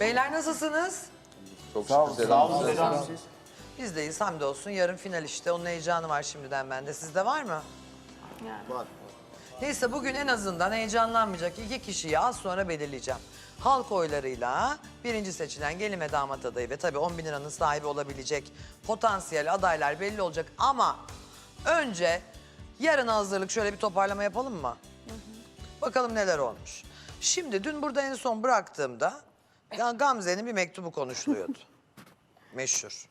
Beyler nasılsınız? Çok şükür selam. Biz deyiz hamdolsun. Yarın final işte. Onun heyecanı var şimdiden bende. Sizde var mı? Var. Neyse bugün en azından heyecanlanmayacak iki kişiyi az sonra belirleyeceğim. Halk oylarıyla birinci seçilen gelin ve damat adayı ve tabii 10 bin liranın sahibi olabilecek potansiyel adaylar belli olacak. Ama önce yarın hazırlık şöyle bir toparlama yapalım mı? Bakalım neler olmuş. Şimdi dün burada en son bıraktığımda ya Gamze'nin bir mektubu konuşuluyordu. Meşhur.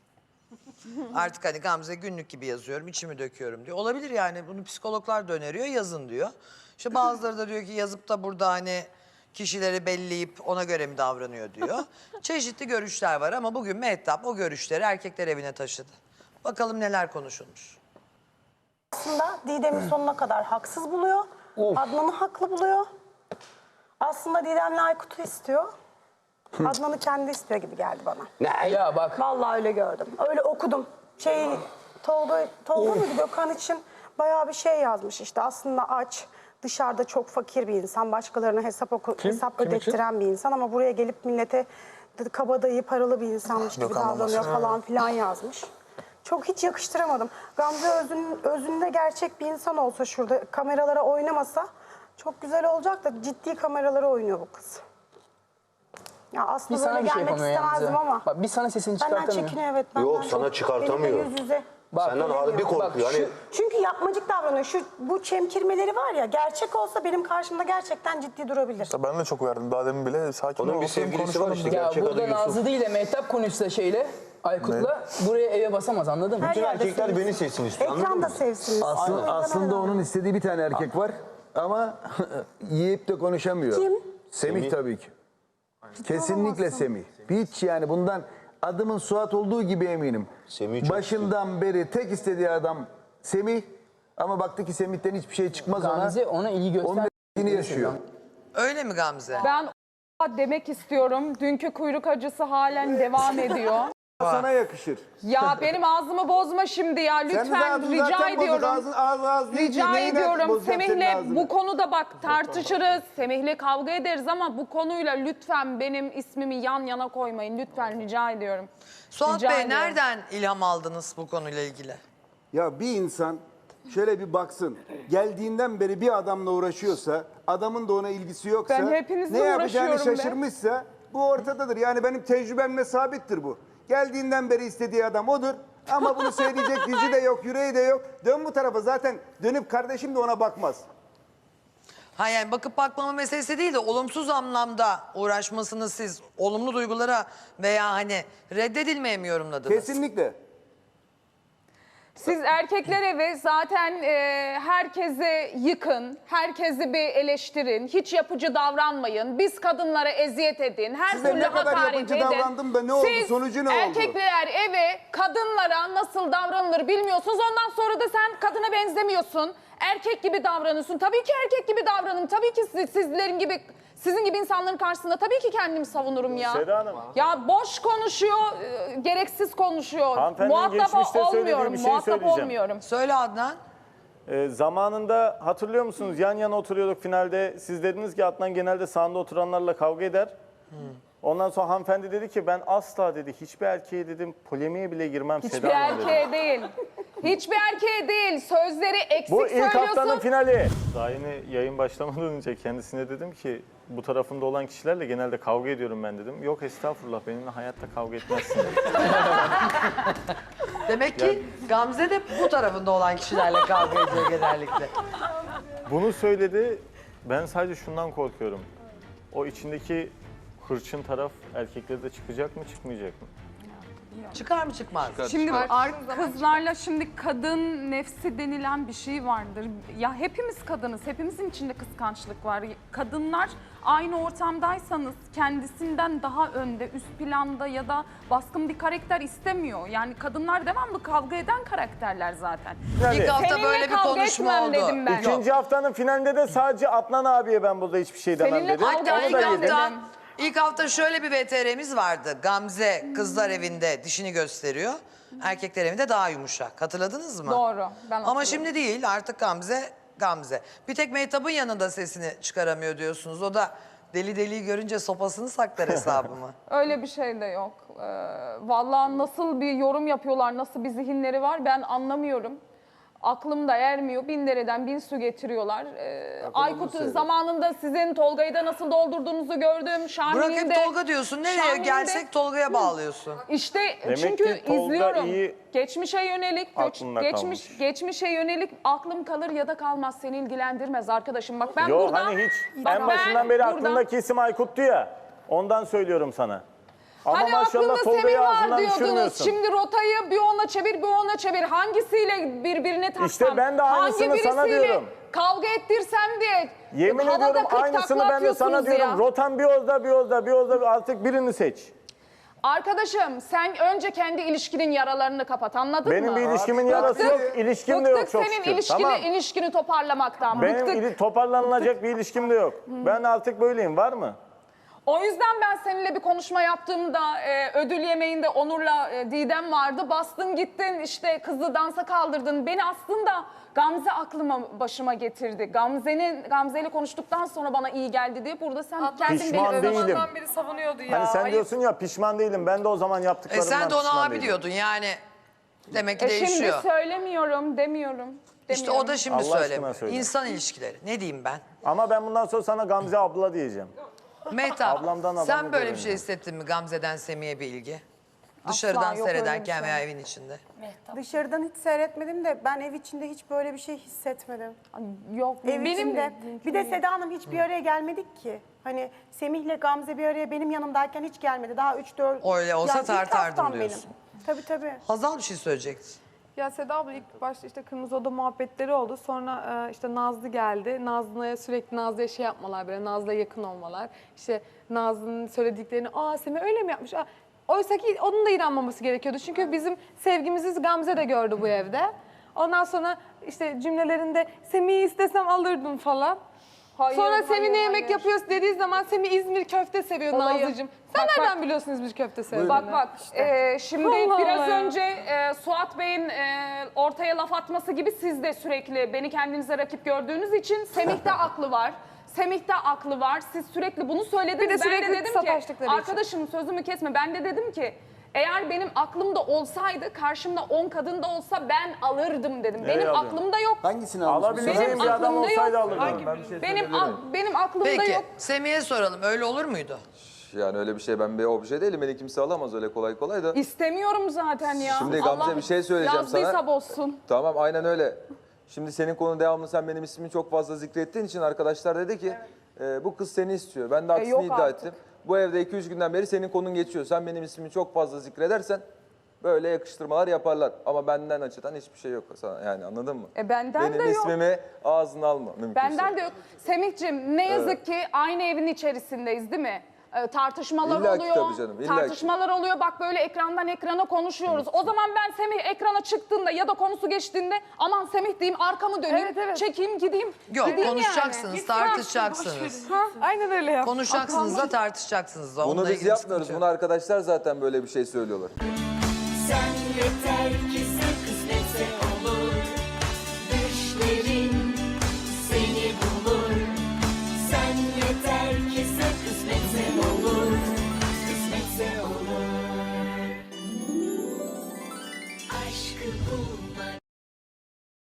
Artık hani Gamze günlük gibi yazıyorum, içimi döküyorum diyor. Olabilir yani bunu psikologlar da öneriyor, yazın diyor. İşte bazıları da diyor ki yazıp da burada hani kişileri belleyip ona göre mi davranıyor diyor. Çeşitli görüşler var ama bugün Mehtap o görüşleri erkekler evine taşıdı. Bakalım neler konuşulmuş. Aslında Didem'i sonuna kadar haksız buluyor. Adnan'ı haklı buluyor. Aslında Didem'le Aykut'u istiyor. Adnan'ı kendi istiyor gibi geldi bana. Ne? Ya bak Vallahi öyle gördüm. Öyle okudum. Şey, Tolga, Tolga mıydı Gökhan için bayağı bir şey yazmış işte. Aslında aç, dışarıda çok fakir bir insan. Başkalarına hesap, oku, hesap Kim için? ödettiren bir insan. Ama buraya gelip millete kabadayı paralı bir insanmış gibi Gökhan davranıyor Bambaşka. falan filan yazmış. Çok hiç yakıştıramadım. Gamze özün, özünde gerçek bir insan olsa şurada kameralara oynamasa çok güzel olacak da ciddi kameralara oynuyor bu kız. Ya bir aslında sana böyle bir şey gelmek yapamıyor istemezdim yalnız. ama. Bak bir sana sesini Benden çıkartamıyor. çekiniyor evet. Yok, benden sana çok- çıkartamıyor. benimle yüz yüze. Bak, Senden harbi Bak, korkuyor. Hani Çünkü yapmacık davranıyor. Şu bu çemkirmeleri var ya gerçek olsa benim karşımda gerçekten ciddi durabilir. Ya Ben de çok uyardım. Daha demin bile sakin Onun ol, bir oturun, sevgilisi konuşalım var işte. Ya Gerçek adı burada Yusuf. Nazlı değil de Mehtap konuşsa şeyle Aykut'la buraya eve basamaz anladın mı? Her bütün yerde erkekler sevsin. beni sevsin istiyor. anladın Ekran da mı? sevsin. Aslında, Aynen. aslında onun istediği bir tane erkek var ama yiyip de konuşamıyor. Kim? Semih, Semih. tabii ki. Kesinlikle Semih. Hiç yani bundan adımın Suat olduğu gibi eminim. Semih'i çok Başından beri tek istediği adam Semih ama baktı ki Semih'ten hiçbir şey çıkmaz Gamze ona. ona ilgi Onun göster. dediğini yaşıyor. Öyle mi Gamze? Ben o- demek istiyorum. Dünkü kuyruk acısı halen devam ediyor. Sana yakışır. Ya benim ağzımı bozma şimdi ya. Lütfen ağzın rica zaten ediyorum. Ağzın, ağız ağız değil ki. Rica Neyine ediyorum. bozacağım senin Semih'le ağzını? bu konuda bak tartışırız. Semih'le kavga ederiz ama bu konuyla lütfen benim ismimi yan yana koymayın. Lütfen rica ediyorum. Suat Rica Bey ediyorum. nereden ilham aldınız bu konuyla ilgili? Ya bir insan şöyle bir baksın. Geldiğinden beri bir adamla uğraşıyorsa, adamın da ona ilgisi yoksa, Ben hepinizle ne yapacağını uğraşıyorum be. şaşırmışsa bu ortadadır. Yani benim tecrübemle sabittir bu. Geldiğinden beri istediği adam odur. Ama bunu söyleyecek yüzü de yok, yüreği de yok. Dön bu tarafa zaten dönüp kardeşim de ona bakmaz. Ha yani bakıp bakmama meselesi değil de olumsuz anlamda uğraşmasını siz olumlu duygulara veya hani reddedilmeye mi yorumladınız? Kesinlikle. Siz erkekler evi zaten e, herkese yıkın, herkesi bir eleştirin, hiç yapıcı davranmayın. Biz kadınlara eziyet edin, her Size türlü ne kadar hakaret yapıcı edin. davrandım da ne oldu? Siz Sonucu ne oldu? erkekler eve kadınlara nasıl davranılır bilmiyorsunuz. Ondan sonra da sen kadına benzemiyorsun. Erkek gibi davranıyorsun. Tabii ki erkek gibi davranın. Tabii ki siz- sizlerin gibi sizin gibi insanların karşısında tabii ki kendimi savunurum ya. Seda Hanım. Ya boş konuşuyor, e, gereksiz konuşuyor. Hanımefendinin Muhatap geçmişte söylediği olmuyorum, bir şey muhatap söyleyeceğim. olmuyorum. Söyle Adnan. Ee, zamanında hatırlıyor musunuz yan yana oturuyorduk finalde. Siz dediniz ki Adnan genelde sağında oturanlarla kavga eder. Ondan sonra hanımefendi dedi ki ben asla dedi hiçbir erkeğe dedim polemiğe bile girmem Hiçbir Seda Hanım dedi. erkeğe değil. Hiçbir erkeğe değil. Sözleri eksik Bu ilk söylüyorsun. haftanın finali. Daha yeni yayın başlamadan önce kendisine dedim ki bu tarafımda olan kişilerle genelde kavga ediyorum ben dedim. Yok estağfurullah benimle hayatta kavga etmezsin dedi. Demek ki Gamze de bu tarafında olan kişilerle kavga ediyor genellikle. Bunu söyledi. Ben sadece şundan korkuyorum. O içindeki hırçın taraf erkeklere de çıkacak mı çıkmayacak mı? Çıkar mı çıkmaz? mı? Şimdi ar- kızlarla şimdi kadın nefsi denilen bir şey vardır. Ya hepimiz kadınız, hepimizin içinde kıskançlık var. Kadınlar aynı ortamdaysanız kendisinden daha önde, üst planda ya da baskın bir karakter istemiyor. Yani kadınlar devamlı kavga eden karakterler zaten. İlk hafta Seninle böyle bir kavga konuşma etmem oldu. dedim ben. İkinci haftanın finalinde de sadece Adnan abiye ben burada hiçbir şey demem Seninle dedim. kavga Hatta Onu da yedim. hafta. İlk hafta şöyle bir VTR'miz vardı. Gamze kızlar evinde dişini gösteriyor. Erkekler evinde daha yumuşak. Hatırladınız mı? Doğru, ben Ama şimdi değil artık Gamze Gamze. Bir tek Mehtap'ın yanında sesini çıkaramıyor diyorsunuz. O da Deli deliyi görünce sopasını saklar hesabı mı? Öyle bir şey de yok. Ee, vallahi nasıl bir yorum yapıyorlar, nasıl bir zihinleri var ben anlamıyorum. Aklım da ermiyor. Bin dereden bin su getiriyorlar. Ee, Aykut söyle. zamanında sizin Tolga'yı da nasıl doldurduğunuzu gördüm. Şahin'in Bırak hep de- Tolga diyorsun. Nereye Şahin'in de- gelsek Tolga'ya bağlıyorsun. İşte Demek çünkü ki Tolga izliyorum. iyi Geçmişe yönelik, göç- aklında geçmiş, kalmış. geçmişe yönelik aklım kalır ya da kalmaz seni ilgilendirmez arkadaşım. Bak ben Yo burada... hani hiç Bak en ben başından beri burada- aklındaki isim Aykut'tu ya. Ondan söylüyorum sana. Ama Hani maşallah aklında Tolga'yı Semih var ağzından diyordunuz. düşürmüyorsun. Şimdi rotayı bir ona çevir bir ona çevir. Hangisiyle birbirine taksam? İşte ben de aynısını hangi sana birisiyle diyorum. Kavga ettirsem diye. Yemin havada ediyorum kırk aynısını takla ben de sana atıyorsunuz diyorum. ya. Rotan bir ozda bir ozda bir ozda artık birini seç. Arkadaşım sen önce kendi ilişkinin yaralarını kapat anladın Benim mı? bir ilişkimin yarası yok, ilişkim de yok Bıktık çok senin şükür. ilişkini, Tamam. ilişkini toparlamaktan. Benim Bıktık. ili- toparlanılacak bir ilişkim de yok. Ben artık böyleyim var mı? O yüzden ben seninle bir konuşma yaptığımda e, ödül yemeğinde Onur'la e, Didem vardı. Bastın gittin işte kızı dansa kaldırdın. Beni aslında Gamze aklıma başıma getirdi. Gamze'nin Gamze'yle konuştuktan sonra bana iyi geldi diye burada sen kendin Pişman beni değilim. övüyorsun. biri savunuyordu ya. Hani sen Ayıp. diyorsun ya pişman değilim. Ben de o zaman E yaptıklarımdan sen de ona pişman abi değilim. diyordun yani. Demek ki E şimdi değişiyor. söylemiyorum demiyorum. İşte demiyorum. o da şimdi Allah aşkına söylemiyor. söyle. İnsan ilişkileri. Ne diyeyim ben? Ama ben bundan sonra sana Gamze abla diyeceğim. Mehtap Ablamdan sen böyle bir şey hissettin mi Gamze'den Semih'e bir ilgi? Dışarıdan yok öyle bir seyrederken şey. veya evin içinde. Dışarıdan hiç seyretmedim de ben ev içinde hiç böyle bir şey hissetmedim. Yok Ev benim içinde. Bir de Seda Hanım hiç bir araya gelmedik ki. Hani Semih'le Gamze bir araya benim yanımdayken hiç gelmedi. Daha 3-4... Öyle olsa tartardım diyorsun. Tabii tabii. Hazal bir şey söyleyecekti. Ya Seda abla ilk başta işte Kırmızı Oda muhabbetleri oldu. Sonra e, işte Nazlı geldi. Nazlı'ya sürekli Nazlı'ya şey yapmalar böyle Nazlı'ya yakın olmalar. İşte Nazlı'nın söylediklerini aa Semih öyle mi yapmış? Aa, Oysa ki onun da inanmaması gerekiyordu. Çünkü bizim sevgimizi Gamze de gördü bu evde. Ondan sonra işte cümlelerinde Semih'i istesem alırdım falan. Hayır, Sonra hayır, Semih ne yemek yapıyoruz dediği zaman Semih İzmir köfte seviyor Olayı- Nazlı'cığım. Sen Bak, nereden bak. biliyorsun İzmir köfte sevdiğini? Bak bak e, şimdi Allah biraz Allah önce e, Suat Bey'in e, ortaya laf atması gibi siz de sürekli beni kendinize rakip gördüğünüz için Semih'te aklı var. Semih'te aklı var. Siz sürekli bunu söylediniz. Bir de ben sürekli de dedim ki sataştıkları için. arkadaşım sözümü kesme. Ben de dedim ki eğer benim aklımda olsaydı karşımda 10 kadın da olsa ben alırdım dedim. Nereye benim alıyorsun? aklımda yok. Hangisini? Alabileceğim Benim bir adam aklımda olsaydı yok. alırdım. Benim ak- benim aklımda Peki yok. Semih'e soralım öyle olur muydu? Yani öyle bir şey ben bir obje değilim. Beni kimse alamaz öyle kolay kolay da. İstemiyorum zaten ya. Şimdi Gamze Allah bir şey söyleyeceğim sana. Yazdıysa bozsun. Tamam aynen öyle. Şimdi senin konu devamlı sen benim ismimi çok fazla zikrettiğin için arkadaşlar dedi ki e, bu kız seni istiyor. Ben de aksini yok iddia artık. ettim. Bu evde 200 günden beri senin konun geçiyor. Sen benim ismimi çok fazla zikredersen böyle yakıştırmalar yaparlar. Ama benden açıdan hiçbir şey yok sana yani anladın mı? E benden benim de yok. ismimi ağzına alma mümkünse. Benden de yok. Semih'cim ne yazık ki aynı evin içerisindeyiz değil mi? Ee, tartışmalar İlla ki oluyor. tabii canım, illa ki. tartışmalar oluyor. Bak böyle ekrandan ekrana konuşuyoruz. O zaman ben Semih ekrana çıktığında ya da konusu geçtiğinde aman Semih diyeyim arkamı döneyim, Evet, evet. çekeyim gideyim. Yok gideyim konuşacaksınız, yani. tartışacaksınız. Ha, aynen öyle yap. Konuşacaksınız da tartışacaksınız da. Bunu Onunla biz ilgili yapmıyoruz. sıkıntı yok. Bunu arkadaşlar zaten böyle bir şey söylüyorlar. Sen yeter ki